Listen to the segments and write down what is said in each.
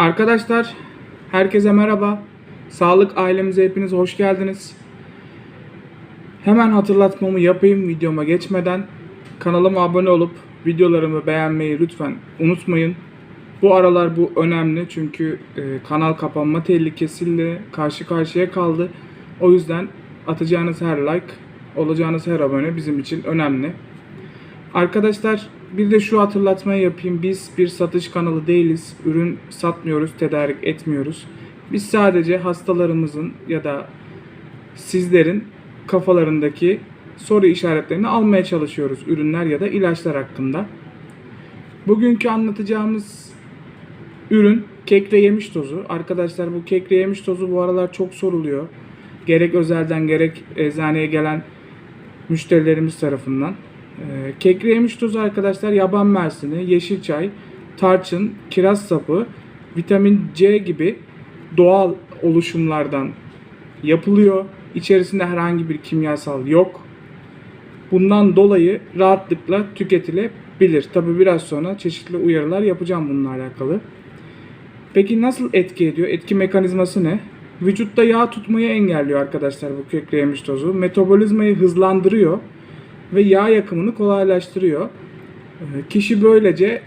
Arkadaşlar, herkese merhaba. Sağlık ailemize hepiniz hoş geldiniz. Hemen hatırlatmamı yapayım videoma geçmeden. Kanalıma abone olup videolarımı beğenmeyi lütfen unutmayın. Bu aralar bu önemli çünkü e, kanal kapanma tehlikesiyle karşı karşıya kaldı. O yüzden atacağınız her like, olacağınız her abone bizim için önemli. Arkadaşlar bir de şu hatırlatmayı yapayım. Biz bir satış kanalı değiliz. Ürün satmıyoruz, tedarik etmiyoruz. Biz sadece hastalarımızın ya da sizlerin kafalarındaki soru işaretlerini almaya çalışıyoruz ürünler ya da ilaçlar hakkında. Bugünkü anlatacağımız ürün kekre yemiş tozu. Arkadaşlar bu kekre yemiş tozu bu aralar çok soruluyor. Gerek özelden gerek eczaneye gelen müşterilerimiz tarafından. Ee, kekre yemiş tozu arkadaşlar yaban mersini, yeşil çay, tarçın, kiraz sapı, vitamin C gibi doğal oluşumlardan yapılıyor. İçerisinde herhangi bir kimyasal yok. Bundan dolayı rahatlıkla tüketilebilir. Tabi biraz sonra çeşitli uyarılar yapacağım bununla alakalı. Peki nasıl etki ediyor? Etki mekanizması ne? Vücutta yağ tutmayı engelliyor arkadaşlar bu kekre yemiş tozu. Metabolizmayı hızlandırıyor ve yağ yakımını kolaylaştırıyor. Ee, Kişi böylece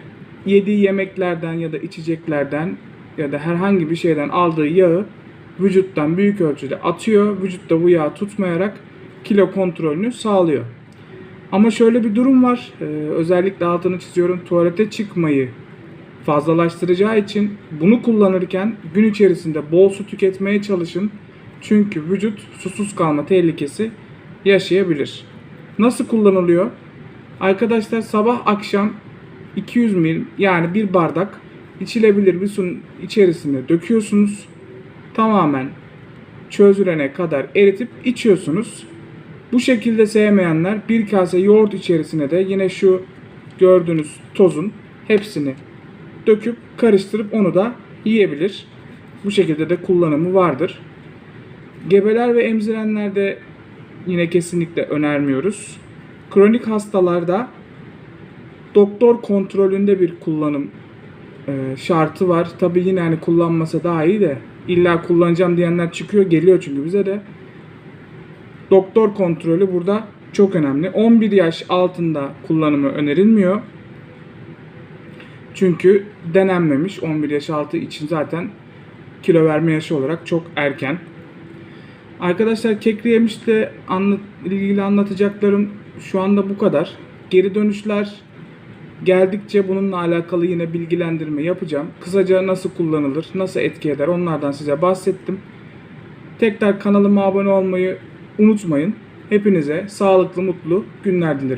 yediği yemeklerden ya da içeceklerden ya da herhangi bir şeyden aldığı yağı vücuttan büyük ölçüde atıyor. Vücutta bu yağı tutmayarak kilo kontrolünü sağlıyor. Ama şöyle bir durum var. Ee, özellikle altını çiziyorum. Tuvalete çıkmayı fazlalaştıracağı için bunu kullanırken gün içerisinde bol su tüketmeye çalışın. Çünkü vücut susuz kalma tehlikesi yaşayabilir. Nasıl kullanılıyor? Arkadaşlar sabah akşam 200 ml yani bir bardak içilebilir bir suyun içerisine döküyorsunuz. Tamamen çözülene kadar eritip içiyorsunuz. Bu şekilde sevmeyenler bir kase yoğurt içerisine de yine şu gördüğünüz tozun hepsini döküp karıştırıp onu da yiyebilir. Bu şekilde de kullanımı vardır. Gebeler ve emzirenlerde yine kesinlikle önermiyoruz. Kronik hastalarda doktor kontrolünde bir kullanım e, şartı var. Tabi yine hani kullanmasa daha iyi de illa kullanacağım diyenler çıkıyor geliyor çünkü bize de. Doktor kontrolü burada çok önemli. 11 yaş altında kullanımı önerilmiyor. Çünkü denenmemiş 11 yaş altı için zaten kilo verme yaşı olarak çok erken. Arkadaşlar kekri yemişle anlat, ilgili anlatacaklarım şu anda bu kadar. Geri dönüşler geldikçe bununla alakalı yine bilgilendirme yapacağım. Kısaca nasıl kullanılır, nasıl etki eder onlardan size bahsettim. Tekrar kanalıma abone olmayı unutmayın. Hepinize sağlıklı, mutlu günler dilerim.